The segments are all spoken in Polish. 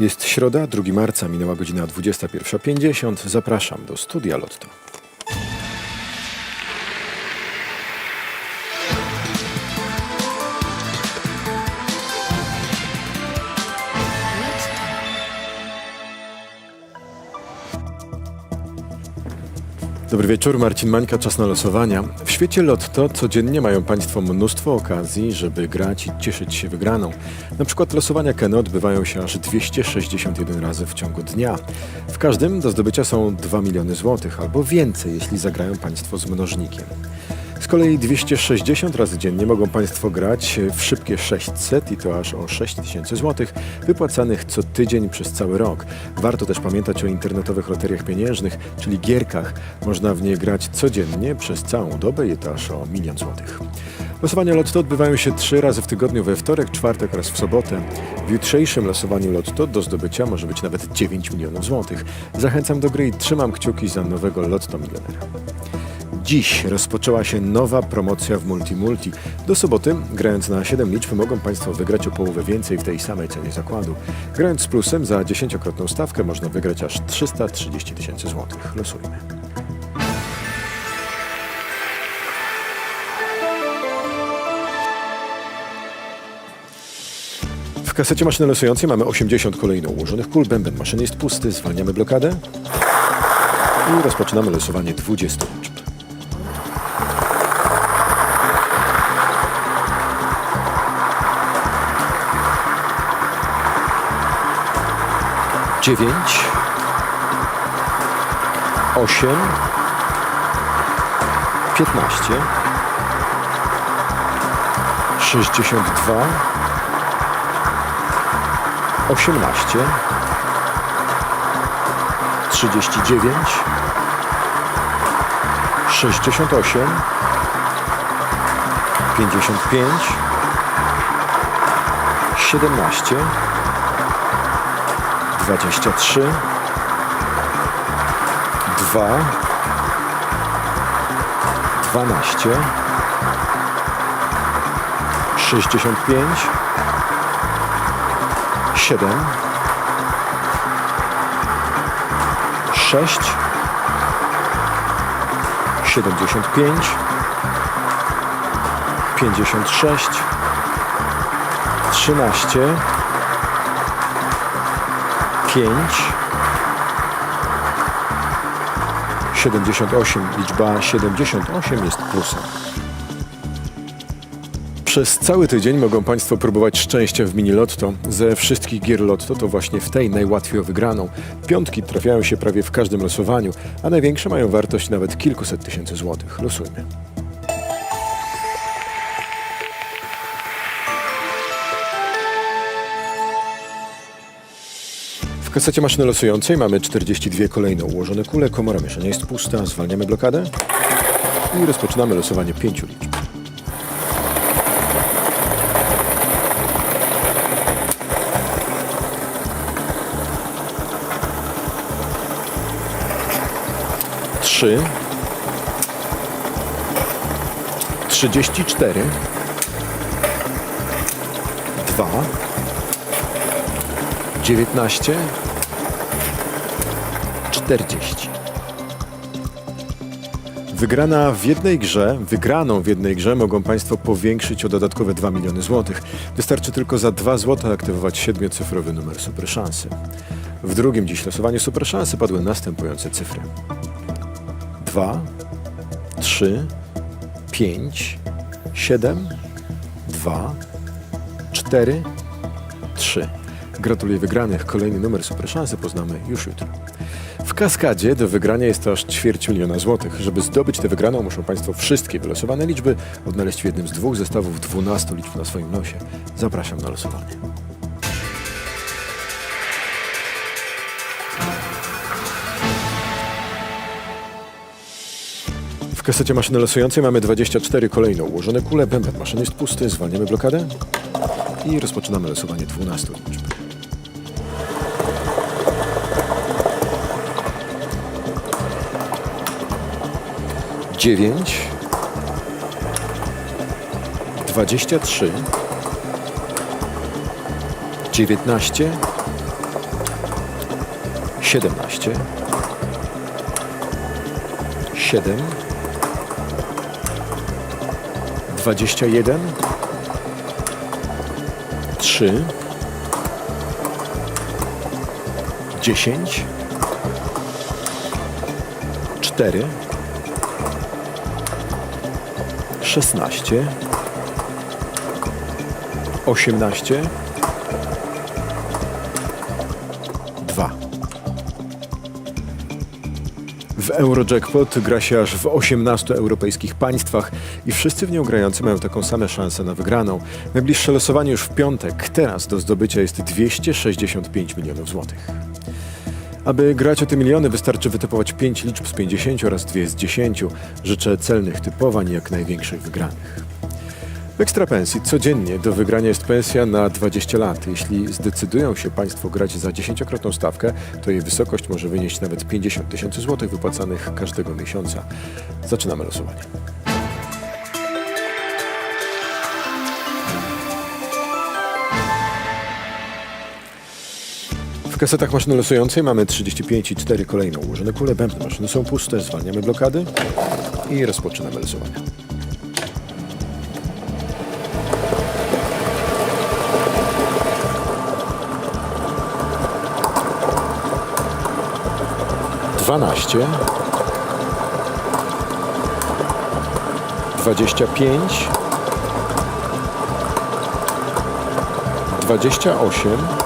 Jest środa, 2 marca, minęła godzina 21.50. Zapraszam do studia Lotto. Dobry wieczór, Marcin Mańka, czas na losowania. W świecie Lotto codziennie mają Państwo mnóstwo okazji, żeby grać i cieszyć się wygraną. Na przykład losowania Keno odbywają się aż 261 razy w ciągu dnia. W każdym do zdobycia są 2 miliony złotych albo więcej, jeśli zagrają Państwo z mnożnikiem. Z kolei 260 razy dziennie mogą Państwo grać w szybkie 600 i to aż o 6 tysięcy złotych wypłacanych co tydzień przez cały rok. Warto też pamiętać o internetowych loteriach pieniężnych, czyli gierkach. Można w nie grać codziennie przez całą dobę i to aż o milion złotych. Losowania Lotto odbywają się trzy razy w tygodniu we wtorek, czwartek oraz w sobotę. W jutrzejszym losowaniu Lotto do zdobycia może być nawet 9 milionów złotych. Zachęcam do gry i trzymam kciuki za nowego Lotto Milionera. Dziś rozpoczęła się nowa promocja w Multimulti. Do soboty, grając na 7 liczb, mogą Państwo wygrać o połowę więcej w tej samej cenie zakładu. Grając z plusem za 10-krotną stawkę można wygrać aż 330 tysięcy złotych. Losujmy. W kasecie maszyny losującej mamy 80 kolejno ułożonych kul. Bęben maszyny jest pusty. Zwalniamy blokadę i rozpoczynamy losowanie 20 dziewięć, osiem, piętnaście, sześćdziesiąt dwa, osiemnaście, trzydzieści dziewięć, sześćdziesiąt osiem, pięćdziesiąt pięć, siedemnaście. 23 2 12 65 7 6 75 56 13 5 78 liczba 78 jest plusem. Przez cały tydzień mogą Państwo próbować szczęścia w mini lotto. Ze wszystkich gier lotto to właśnie w tej najłatwiej o wygraną. Piątki trafiają się prawie w każdym losowaniu, a największe mają wartość nawet kilkuset tysięcy złotych. Losujmy. W kasecie maszyny losującej mamy 42 kolejno ułożone kule, komora mieszania jest pusta, zwalniamy blokadę i rozpoczynamy losowanie pięciu liczb. Trzy, trzydzieści cztery, dwa, 19 40 Wygrana w jednej grze, wygraną w jednej grze mogą Państwo powiększyć o dodatkowe 2 miliony złotych. Wystarczy tylko za 2 zł aktywować siedmiocyfrowy numer Super Szansy. W drugim dziś losowaniu Super Szansy padły następujące cyfry. 2, 3, 5, 7, 2, 4, 3. Gratuluję wygranych. Kolejny numer Super Szansy poznamy już jutro. W kaskadzie do wygrania jest aż ćwierć miliona złotych. Żeby zdobyć tę wygraną, muszą Państwo wszystkie wylosowane liczby odnaleźć w jednym z dwóch zestawów 12 liczb na swoim losie. Zapraszam na losowanie. W kasecie maszyny losującej mamy 24 kolejno ułożone kule. Bęben maszyny jest pusty. Zwalniamy blokadę i rozpoczynamy losowanie 12 liczb. Dziewięć, dwadzieścia trzy, dziewiętnaście, siedemnaście, siedem, dwadzieścia jeden, trzy, dziesięć, cztery, szesnaście, osiemnaście, dwa. W Eurojackpot gra się aż w 18 europejskich państwach i wszyscy w nią grający mają taką samą szansę na wygraną. Najbliższe losowanie już w piątek. Teraz do zdobycia jest 265 milionów złotych. Aby grać o te miliony wystarczy wytypować 5 liczb z 50 oraz 2 z 10. Życzę celnych typowań jak największych wygranych. W ekstrapensji codziennie do wygrania jest pensja na 20 lat. Jeśli zdecydują się Państwo grać za 10-krotną stawkę, to jej wysokość może wynieść nawet 50 tysięcy złotych wypłacanych każdego miesiąca. Zaczynamy losowanie. Kasetach maszyny losującej mamy 35 i 4 kolejne ułożone kule. Bębny maszyny są puste, zwalniamy blokady i rozpoczynamy losowanie. Dwanaście, dwadzieścia pięć, dwadzieścia osiem,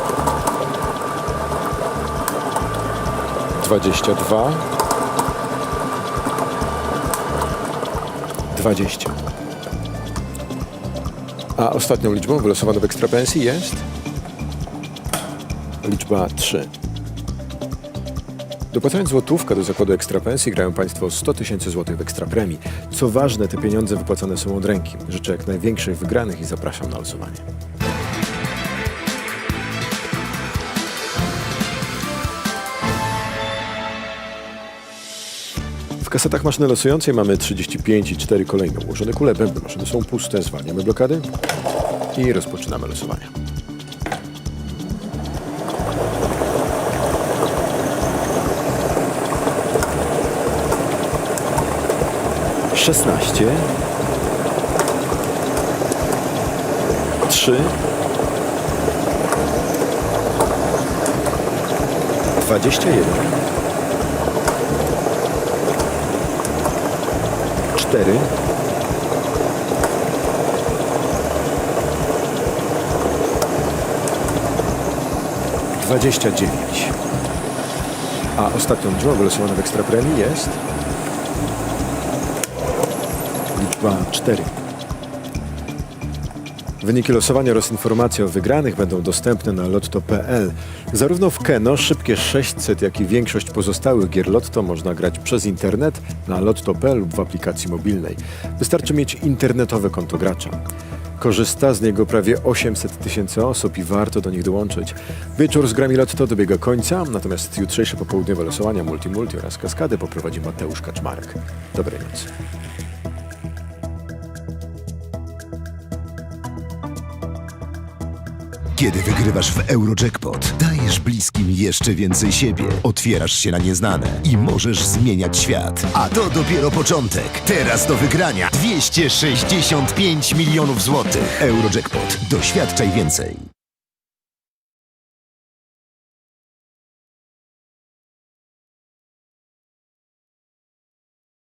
dwadzieścia dwa, dwadzieścia. A ostatnią liczbą wylosowaną w ekstrapensji jest liczba 3. Dopłacając złotówkę do zakładu ekstrapensji grają Państwo 100 tysięcy złotych w ekstrapremii. Co ważne, te pieniądze wypłacane są od ręki. Życzę jak największych wygranych i zapraszam na losowanie. Kasetach maszyny losującej mamy 35 i 4 kolejne ułożone kule. Bębny maszyny są puste, zwalniamy blokady i rozpoczynamy losowanie. Szesnaście, trzy, dwadzieścia jeden, cztery, dwadzieścia dziewięć. A ostatnią liczbą wylosowaną w ekstrapremii jest liczba 4. Wyniki losowania oraz informacje o wygranych będą dostępne na lotto.pl. Zarówno w Keno szybkie 600, jak i większość pozostałych gier Lotto można grać przez internet na lotto.pl lub w aplikacji mobilnej. Wystarczy mieć internetowe konto gracza. Korzysta z niego prawie 800 tysięcy osób i warto do nich dołączyć. Wieczór z grami Lotto dobiega końca, natomiast jutrzejsze popołudniowe losowania Multimulti oraz Kaskady poprowadzi Mateusz Kaczmarek. Dobrej nocy. Kiedy wygrywasz w Eurojackpot, dajesz bliskim jeszcze więcej siebie, otwierasz się na nieznane i możesz zmieniać świat. A to dopiero początek. Teraz do wygrania 265 milionów złotych. Eurojackpot. Doświadczaj więcej.